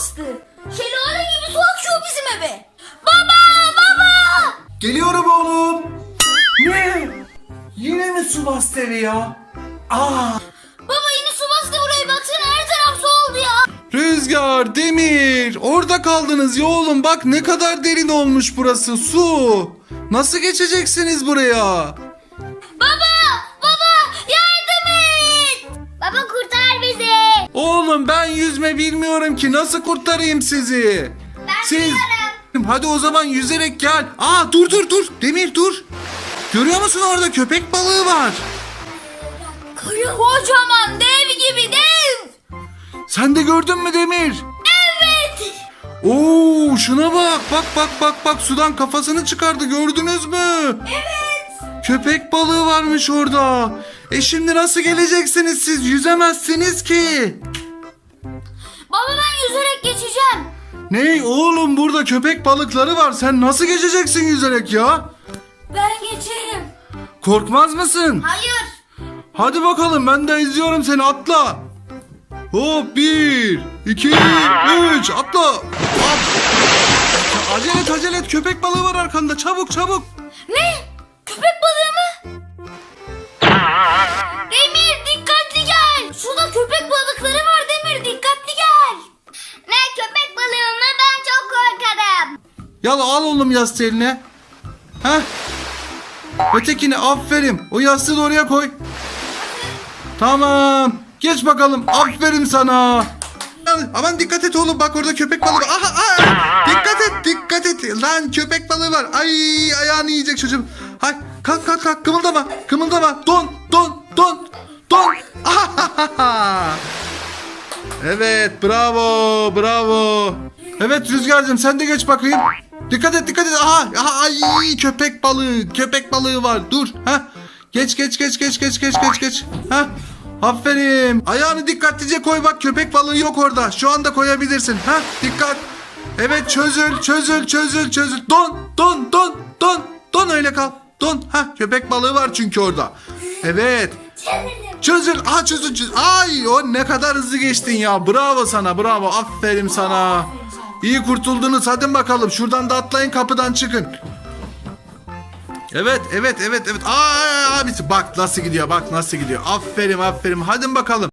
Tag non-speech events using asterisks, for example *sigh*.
bastı. Şelale gibi su akıyor bizim eve. Baba baba. Geliyorum oğlum. Ne? Yine mi su bastı evi ya? Aa. Baba yine su bastı burayı baksana her taraf su oldu ya. Rüzgar, Demir, orada kaldınız ya oğlum. Bak ne kadar derin olmuş burası. Su. Nasıl geçeceksiniz buraya? Oğlum ben yüzme bilmiyorum ki. Nasıl kurtarayım sizi? Ben Siz... biliyorum. Hadi o zaman yüzerek gel. Aa dur dur dur. Demir dur. Görüyor musun orada köpek balığı var. Kocaman dev gibi dev. Sen de gördün mü Demir? Evet. Oo şuna bak. Bak bak bak bak sudan kafasını çıkardı gördünüz mü? Evet. Köpek balığı varmış orada. E şimdi nasıl geleceksiniz siz? Yüzemezsiniz ki. Baba ben yüzerek geçeceğim. Ne oğlum burada köpek balıkları var. Sen nasıl geçeceksin yüzerek ya? Ben geçerim. Korkmaz mısın? Hayır. Hadi bakalım ben de izliyorum seni atla. Hop bir, iki, üç atla. Hop. Acele et acele et köpek balığı var arkanda çabuk çabuk. Ne? Köpek balığı mı? Demir dikkatli gel. Suda köpek balıkları var Demir dikkatli gel. Ne köpek balığı mı? Ben çok korkarım. Yala al oğlum yastığı eline. Heh. Ötekini aferin. O yastığı da oraya koy. Tamam. Geç bakalım. Aferin sana. Aman dikkat et oğlum bak orada köpek balığı var. Aha, aha. Dikkat et dikkat et. Lan köpek balığı var. Ay ayağını yiyecek çocuğum. Hay kalk kalk kalk kımıldama kımıldama. Don don don don. *laughs* Evet bravo bravo. Evet Rüzgar'cığım sen de geç bakayım. Dikkat et dikkat et. Aha, aha ay köpek balığı köpek balığı var. Dur. Ha. Geç geç geç geç geç geç geç geç. Ha. Aferin. Ayağını dikkatlice koy bak köpek balığı yok orada. Şu anda koyabilirsin. Ha dikkat. Evet çözül çözül çözül çözül. Don don don don don öyle kal. Don. Ha köpek balığı var çünkü orada. Evet. Çözül. Aha çözül çözül. Ay o ne kadar hızlı geçtin ya. Bravo sana bravo. Aferin sana. İyi kurtuldunuz. Hadi bakalım. Şuradan da atlayın kapıdan çıkın. Evet evet evet evet. Aa abisi bak nasıl gidiyor bak nasıl gidiyor. Aferin aferin. Hadi bakalım.